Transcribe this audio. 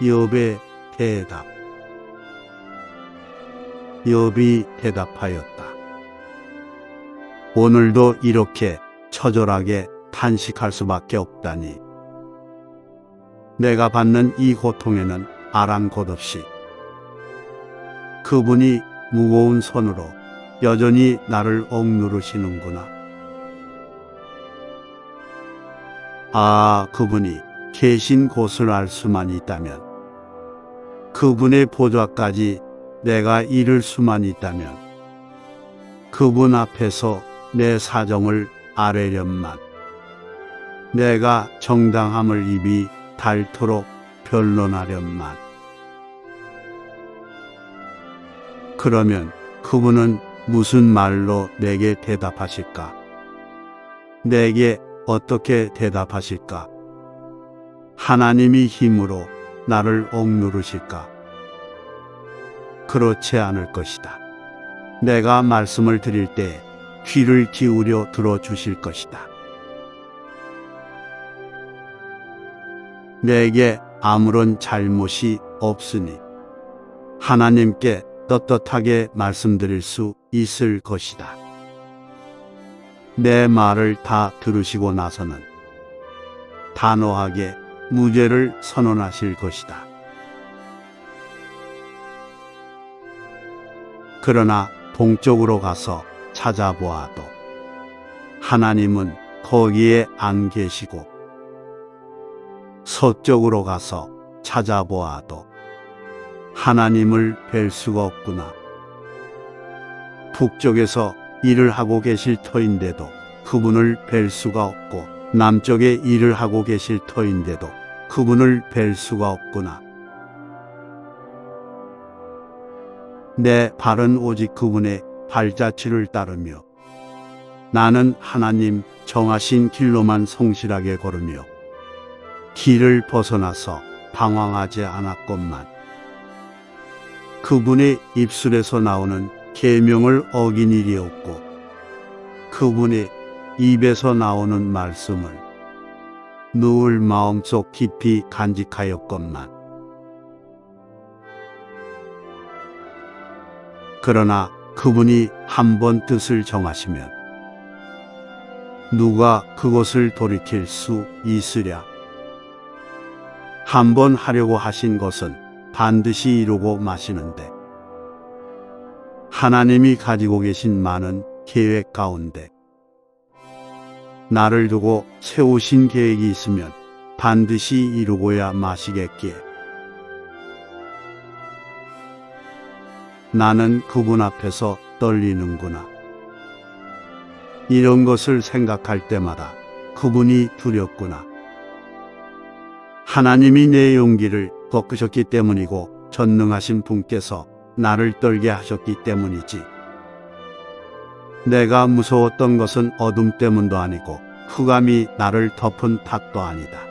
욥의 대답 욥이 대답하였다. 오늘도 이렇게 처절하게 탄식할 수밖에 없다니. 내가 받는 이 고통에는 아랑곳없이 그분이 무거운 손으로 여전히 나를 억누르시는구나. 아, 그분이 계신 곳을 알 수만 있다면, 그분의 보좌까지 내가 이룰 수만 있다면, 그분 앞에서 내 사정을 아뢰련만, 내가 정당함을 입이 닳도록 변론하련만. 그러면 그분은 무슨 말로 내게 대답하실까? 내게 어떻게 대답하실까? 하나님이 힘으로 나를 억누르실까? 그렇지 않을 것이다. 내가 말씀을 드릴 때 귀를 기울여 들어주실 것이다. 내게 아무런 잘못이 없으니 하나님께 떳떳하게 말씀드릴 수 있을 것이다. 내 말을 다 들으시고 나서는 단호하게 무죄를 선언하실 것이다. 그러나 동쪽으로 가서 찾아보아도 하나님은 거기에 안 계시고 서쪽으로 가서 찾아보아도 하나님을 뵐 수가 없구나. 북쪽에서 일을 하고 계실 터인데도 그분을 뵐 수가 없고 남쪽에 일을 하고 계실 터인데도 그분을 뵐 수가 없구나. 내 발은 오직 그분의 발자취를 따르며 나는 하나님 정하신 길로만 성실하게 걸으며 길을 벗어나서 방황하지 않았건만 그분의 입술에서 나오는 계명을 어긴 일이 없고 그분의 입에서 나오는 말씀을 늘 마음속 깊이 간직하였건만 그러나 그분이 한 번 뜻을 정하시면 누가 그것을 돌이킬 수 있으랴. 한 번 하려고 하신 것은 반드시 이루고 마시는데 하나님이 가지고 계신 많은 계획 가운데 나를 두고 세우신 계획이 있으면 반드시 이루고야 마시겠기에 나는 그분 앞에서 떨리는구나. 이런 것을 생각할 때마다 그분이 두렵구나. 하나님이 내 용기를 꺾으셨기 때문이고 전능하신 분께서 나를 떨게 하셨기 때문이지. 내가 무서웠던 것은 어둠 때문도 아니고 흑암이 나를 덮은 탓도 아니다.